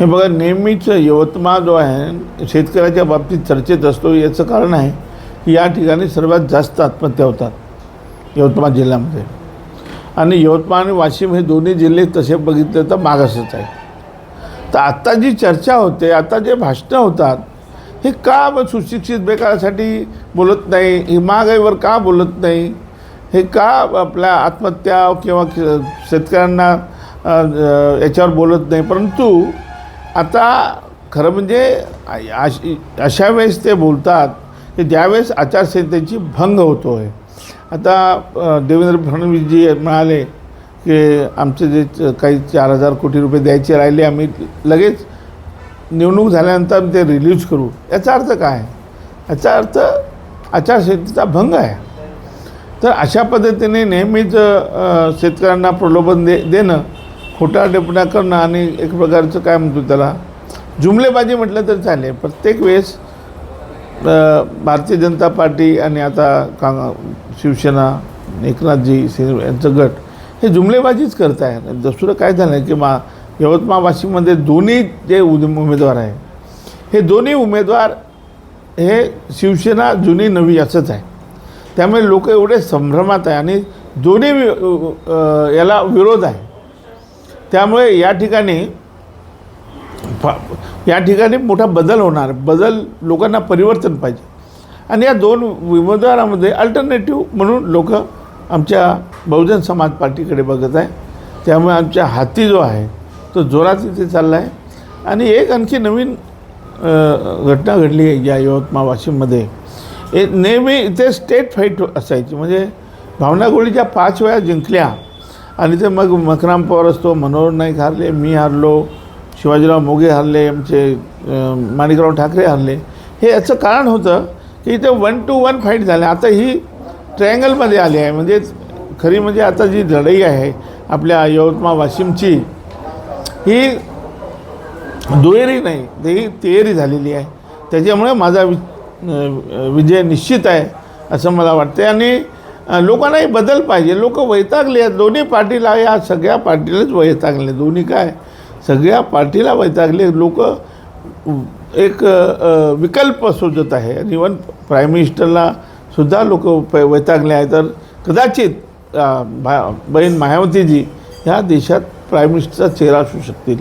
हे बघा नेहमीच यवतमाळ जो आहे शेतकऱ्याच्या बाबतीत चर्चेत असतो याचं कारण आहे की या ठिकाणी सर्वात जास्त आत्महत्या होतात यवतमाळ जिल्ह्यामध्ये. आणि यवतमाळ आणि वाशिम हे दोन्ही जिल्हे तसे बघितले तर मागासच आहे तर आत्ता जी चर्चा होते आता जे भाषणं होतात हे का मग सुशिक्षित बेकारासाठी बोलत नाही? हे महागाईवर का बोलत नाही? हे का आपल्या आत्महत्या किंवा शेतकऱ्यांना याच्यावर बोलत नाही? परंतु आता खरं म्हणजे अश- अशा वेळेस ते बोलतात की ज्यावेळेस आचारसंहितेची भंग होतो आहे आता देवेंद्र फडणवीसजी म्हणाले की आमचे जे च- काही चार हजार कोटी रुपये द्यायचे राहिले आम्ही लगेच निवडणूक झाल्यानंतर आम्ही ते रिलीज करू. याचा अर्थ काय? याचा अर्थ आचारसंहितेचा भंग आहे. तर अशा पद्धतीने नेहमीच शेतकऱ्यांना प्रलोभन दे देणं खोटा टिपण्या करणं आणि एक प्रकारचं काय म्हणतो त्याला? जुमलेबाजी म्हटलं तर चालेल. प्रत्येक वेळेस भारतीय जनता पार्टी आणि आता का शिवसेना एकनाथजी शिंदे यांचं गट हे जुमलेबाजीच करत आहे दुसरं काय झालं आहे की मा यवतमाळ वाशिममध्ये दोन्ही जे उद- उमेदवार आहे हे दोन्ही उमेदवार हे शिवसेना जुनी नवी असंच आहे. त्यामुळे लोक एवढे संभ्रमात आहे आणि दोन्ही वि- याला विरोध आहे. त्यामुळे या ठिकाणी फा या ठिकाणी मोठा बदल होणार. बदल लोकांना परिवर्तन पाहिजे. आणि या दोन उमेदवारामध्ये अल्टरनेटिव्ह म्हणून लोक आमच्या बहुजन समाज पार्टीकडे बघत आहे त्यामुळे आमच्या हाती जो आहे तो जोरात इथे चालला आहे आणि एक आणखी नवीन घटना घडली आहे या यवतमाळ वाशिममध्ये. नेहमी इथे स्टेट फाईट असायची. म्हणजे भावना गोळीच्या पाच वेळा जिंकल्या. आणि ते मग मकराम पवार असतो मनोहर नाईक हारले मी हारलो शिवाजीराव मोगे हारले आमचे माणिकराव ठाकरे हरले. हे याचं कारण होतं की इथे वन टू वन फाईट झाले. आता ही ट्रायंगलमध्ये आली आहे. म्हणजेच खरी म्हणजे आता जी लढाई आहे आपल्या यवतमाळ वाशिमची ही दुहेरी नाही ती ही तिहेरी झालेली आहे. त्याच्यामुळे माझा वि विजय निश्चित आहे असं मला वाटते आणि लोकांनाही बदल पाहिजे. लोक वैतागले आहेत. दोन्ही पार्टीला या सगळ्या पार्टीलाच वैतागले. दोन्ही काय? सगळ्या पार्टीला वैतागले. लोक एक विकल्प शोधत आहे. आणि इवन प्राईम मिनिस्टरला सुद्धा लोक वैतागले आहे तर कदाचित भा बहीण मायावतीजी ह्या देशात प्राईम मिनिस्टरचा चेहरा असू शकतील.